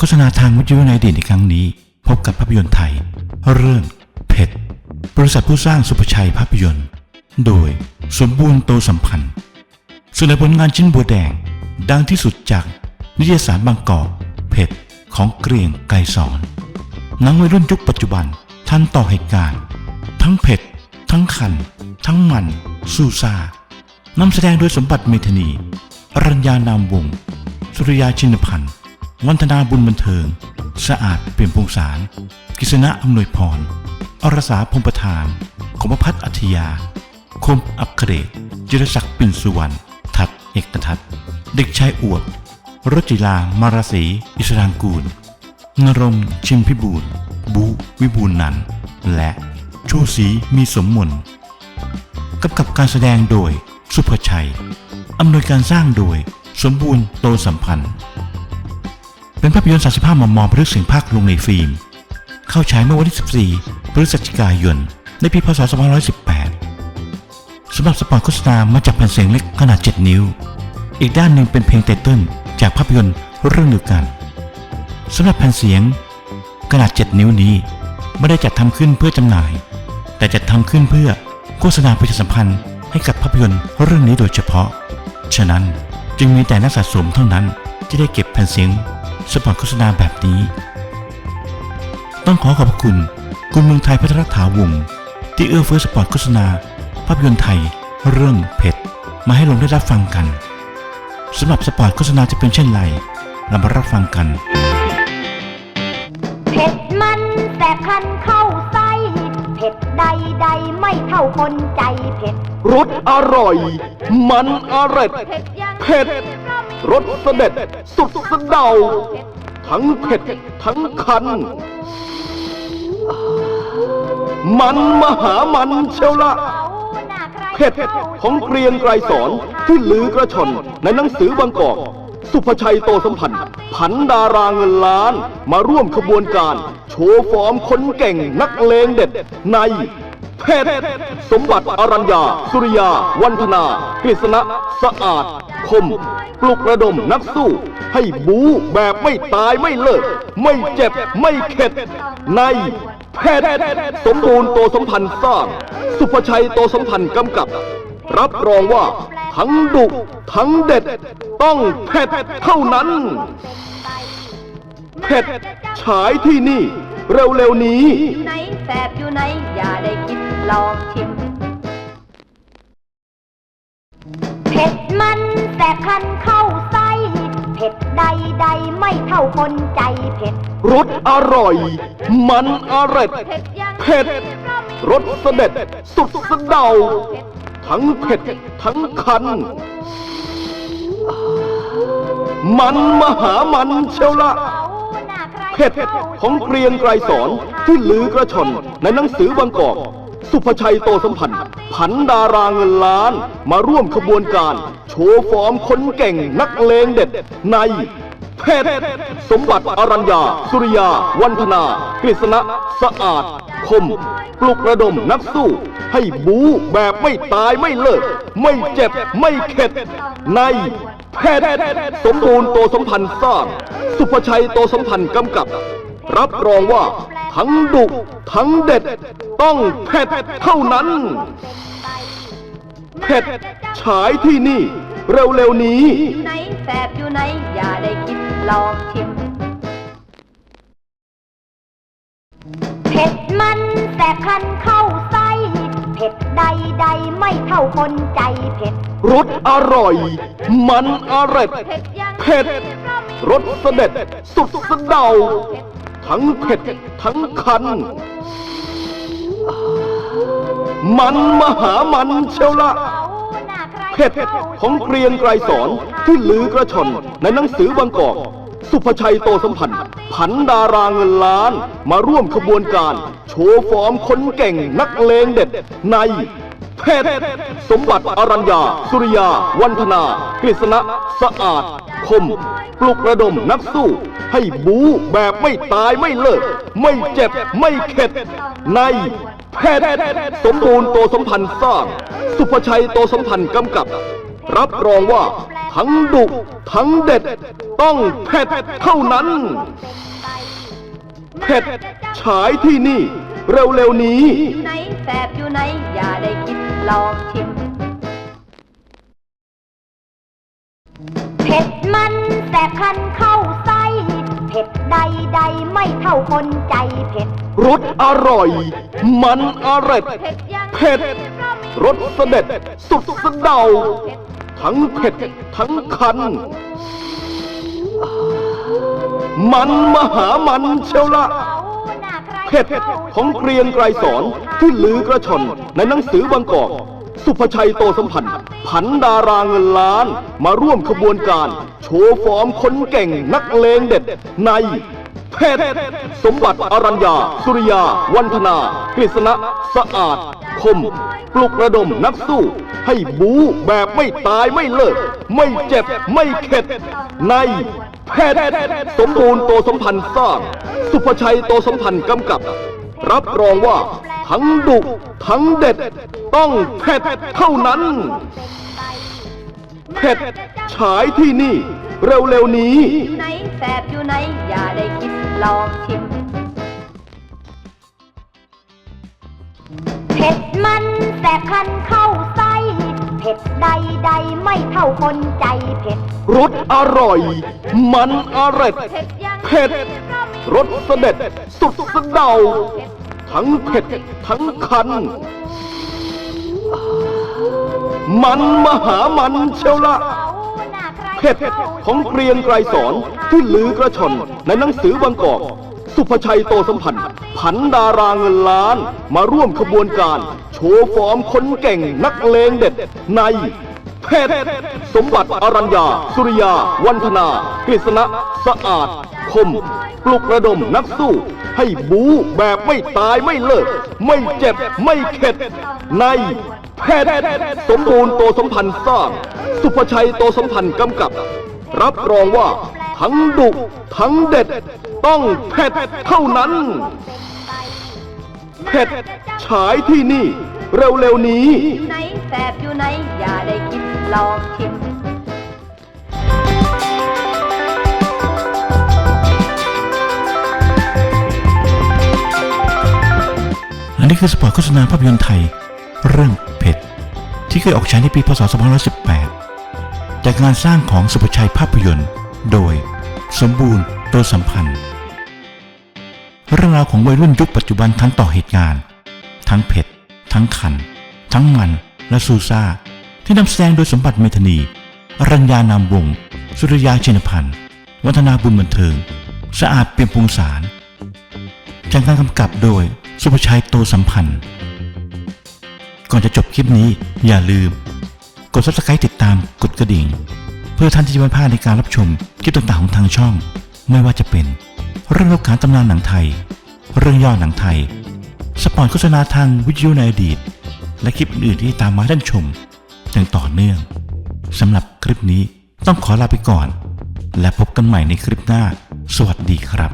โฆษณาทางวิทยุในดีตในครั้งนี้ พบกับภาพยนตร์ไทย เรื่องเพชรบริษัทผู้สร้างสุภชัยภาพยนตร์ โดยสมบูรณ์โตสัมพันธ์ส่วนในผลงานชิ้นบัวแดง ดังที่สุดจากนิตยสารบางกอกเพชรของเกรียงไกรสอนนังวัยรุ่นยุคปัจจุบันทันต่อเหตุการณ์ ทั้งเผ็ด ทั้งขัน ทั้งมัน สู้ซานำแสดงโดยสมบัติเมธนีอรัญญานามวงศ์สุริยาชินพันธ์ วันธนาบุญบันเทิง สะอาดเปี่ยมพงสารกิษณะอำนวยพร อรสาพงประธานขมพัฒน์อัธยา คมอัคเดชจิรศักดิ์ปิ่นสุวรรณ ทัดเอกทัศเด็กชายอวดรจิลามาราศีอิสรางกูล นรงค์ชิมพิบูลบูวิบูลนัน และชูศรีมีสมมนกำกับการแสดงโดยสุภชัย อำนวยการสร้างโดยสมบูรณ์โตสัมพันธ์ เป็นภาพยนตร์ 35 มม บันทึกเสียงภาคลงในฟิล์ม เข้าฉายเมื่อวันที่ 14 พฤศจิกายน ในปี พศ 2518 สำหรับสปอตโฆษณามาจากแผ่นเสียงเล็กขนาด 7 นิ้ว อีกด้านหนึ่งเป็นเพลงไตเติ้ลจากภาพยนตร์เรื่องเดียวกัน สำหรับแผ่นเสียงขนาด 7 นิ้วนี้ ไม่ได้จัดทำขึ้นเพื่อจำหน่าย แต่จัดทำขึ้นเพื่อโฆษณาประชาสัมพันธ์ให้กับภาพยนตร์เรื่องนี้โดยเฉพาะ ฉะนั้นจึงมีแต่นักสะสมเท่านั้นที่ได้เก็บแผ่นเสียง สปอตโฆษณาแบบนี้ ต้องขอขอบพระคุณคุณเมืองไทยพัฒนถาวงศ์ที่เอื้อเฟื้อสปอตโฆษณา ภาพยนตร์ไทย เรื่องเผ็ด มาให้ลงได้รับฟังกันสำหรับสปอตโฆษณาจะเป็นเช่นไรเรามารับฟังกันเผ็ดมันแสบคันเข้าไส้เผ็ดใดใดๆไม่เท่าคนใจเผ็ดรสอร่อย มันอร่อยเผ็ดยังเผ็ด รสเสด็จสุดสะเดา ทั้งเผ็ด ทั้งคัน มันมหามันเชียวละเอาหน้าใครเผ็ดของเกรียงไกรสอนที่ลือกระชอนในหนังสือบางกอกสุภชัยโตสัมพันธ์ ผันดาราเงินล้านมาร่วมขบวนการ โชว์ฟอร์มคนเก่งนักเลงเด็ดในเผ็ดสมบัติอรัญญา สุริยา วันธนากฤษณะ สะอาด คม ปลุกระดมนักสู้ ให้บู๊แบบไม่ตายไม่เลิก ไม่เจ็บไม่เข็ด ในแพทย์สมบูรณ์โตสัมพันธ์สร้าง สุภชัยโตสัมพันธ์กำกับ รับรองว่าทั้งดุทั้งเด็ด ต้องเผ็ดเท่านั้นเผ็ดฉายที่นี่ เร็วๆนี้ อยู่ไหนแสบอยู่ไหน อย่าได้กินลองชิม มันแสบคันเข้าไส้เผ็ดใดใดๆไม่เท่าคนใจเผ็ดรสอร่อย มันอร่อยเผ็ดยังเผ็ดรสเสด็จสุดสะเดา ทั้งเผ็ดทั้งคัน มันมหามันเชียวละเอาหน้าใครเผ็ดของเกรียงไกรสอนที่ลือกระชอนในหนังสือบางกอก สุภชัยโตสัมพันธ์ ผันดาราเงินล้าน มาร่วมขบวนการ โชว์ฟอร์มคนเก่งนักเลงเด็ด ในเผ็ดสมบัติอรัญญา สุริยา วันธนากฤษณะ สะอาด คม ปลุกระดมนักสู้ ให้บู๊แบบไม่ตายไม่เลิก ไม่เจ็บไม่เข็ด ในเผ็ดสมบูรณ์โตสมพันธ์สร้าง สุภชัยโตสมพันธ์กำกับ รับรองว่าทั้งดุทั้งเด็ดต้องเผ็ดเท่านั้น เผ็ดฉายที่นี่ เร็วๆนี้ อยู่ไหนแสบอยู่ไหน อย่าได้กินลองชิมเผ็ดมันแสบคันเข้าไส้เผ็ดใดใดๆไม่เท่าคนใจเผ็ดรสอร่อย มันอร่อยเผ็ดยังเผ็ดรสเสด็จสุดสะเดา ทั้งเผ็ด ทั้งคัน มันมหามันเชียวละเอาหน้าใครเผ็ดของเกรียงไกรสอนที่ลือกระชอนในหนังสือบางกอก สุภชัยโตสัมพันธ์ ผันดาราเงินล้านมาร่วมขบวนการ โชว์ฟอร์มคนเก่งนักเลงเด็ดในเผ็ดสมบัติอรัญญา สุริยา วันธนากฤษณะ สะอาด คม ปลุกระดมนักสู้ ให้บู๊แบบไม่ตายไม่เลิก ไม่เจ็บไม่เข็ด ในเผ็ดสมบูรณ์โตสมพันธ์สร้าง สุภชัยโตสมพันธ์กำกับ รับรองว่าทั้งดุทั้งเด็ด ต้องเผ็ดเท่านั้นเผ็ดฉายที่นี่ เร็วๆนี้ อยู่ไหนแสบอยู่ไหน อย่าได้คิดลองชิม คนใจเผ็ดรสอร่อย มันอร่อยเผ็ดยังเผ็ดรสเสด็จสุดสะเดา ทั้งเผ็ดทั้งคัน มันมหามันเชียวละเผ็ดของเกรียงไกรสอนที่ลือกระชอนในหนังสือบางกอกสุภชัยโตสัมพันธ์ ผันดาราเงินล้านมาร่วมขบวนการ โชว์ฟอร์มคนเก่งนักเลงเด็ดใน เผ็ดสมบัติอรัญญา สุริยา วันธนากฤษณะ สะอาด คม ปลุกระดมนักสู้ ให้บู๊แบบไม่ตายไม่เลิก ไม่เจ็บไม่เข็ด ในแพทย์สมบูรณ์โตสมพันธ์สร้าง สุภชัยโตสมพันธ์กำกับ รับรองว่า ทั้งดุทั้งเด็ด ต้องเผ็ดเท่านั้นเผ็ดฉายที่นี่ เร็วๆนี้ อยู่ไหนแสบอยู่ไหน อย่าได้คิด ลองชิมเผ็ดมันแสบคันเข้าไส้เผ็ดใดๆไม่เท่าคนใจเผ็ดรสอร่อย มันอร่อยเผ็ดยังเผ็ดรสเสด็จสุดสะเดา ทั้งเผ็ดทั้งคัน มันมหามันเชียวละ เผ็ดของเกรียงไกรสอนที่ลือกระชอนในหนังสือบางกอก สุภชัยโตสัมพันธ์ ผันดาราเงินล้านมาร่วมขบวนการ โชว์ฟอร์มคนเก่งนักเลงเด็ดในเผ็ดสมบัติอรัญญา สุริยา วันธนากฤษณะ สะอาด คม ปลุกระดมนักสู้ ให้บู๊แบบไม่ตายไม่เลิก ไม่เจ็บไม่เข็ด ในแพทย์สมบูรณ์โตสัมพันธ์สร้าง สุภชัยโตสัมพันธ์กำกับ รับรองว่าทั้งดุทั้งเด็ดต้องเผ็ดเท่านั้น เผ็ดฉายที่นี่ เร็วๆนี้ อยู่ไหนแสบอยู่ไหน อย่าได้คิดลองชิมและนี่คือสปอตโฆษณาภาพยนตร์ไทย เรื่องเผ็ด ที่เคยออกฉายในปีพศ 2518 จากงานสร้างของสุภชัยภาพยนตร์ โดย สมบูรณ์โตสัมพันธ์เรื่องราวของวัยรุ่นยุคปัจจุบันทั้งต่อเหตุการณ์ ทั้งเผ็ด ทั้งขัน ทั้งมันและซูซ่า ที่นำแสดงโดยสมบัติเมธนี อรัญญานามวงสุริยาชินพันธ์ วัฒนาบุญบันเทิง สะอาดเปี่ยมพงสารจากการกำกับโดยสุภชัยโตสัมพันธ์ ก่อนจะจบคลิปนี้อย่าลืม กด subscribe ติดตามกดกระดิ่ง เพื่อท่านที่จะไม่พลาดในการรับชมคลิปต่างๆของทางช่อง ไม่ว่าจะเป็น เรื่องราวการตำนานหนังไทย เรื่องย่อหนังไทย สปอนโฆษณาทางวิทยุในอดีต และคลิปอื่นๆที่ตามมาให้ท่านชมอย่างต่อเนื่องสำหรับคลิปนี้ต้องขอลาไปก่อน และพบกันใหม่ในคลิปหน้า สวัสดีครับ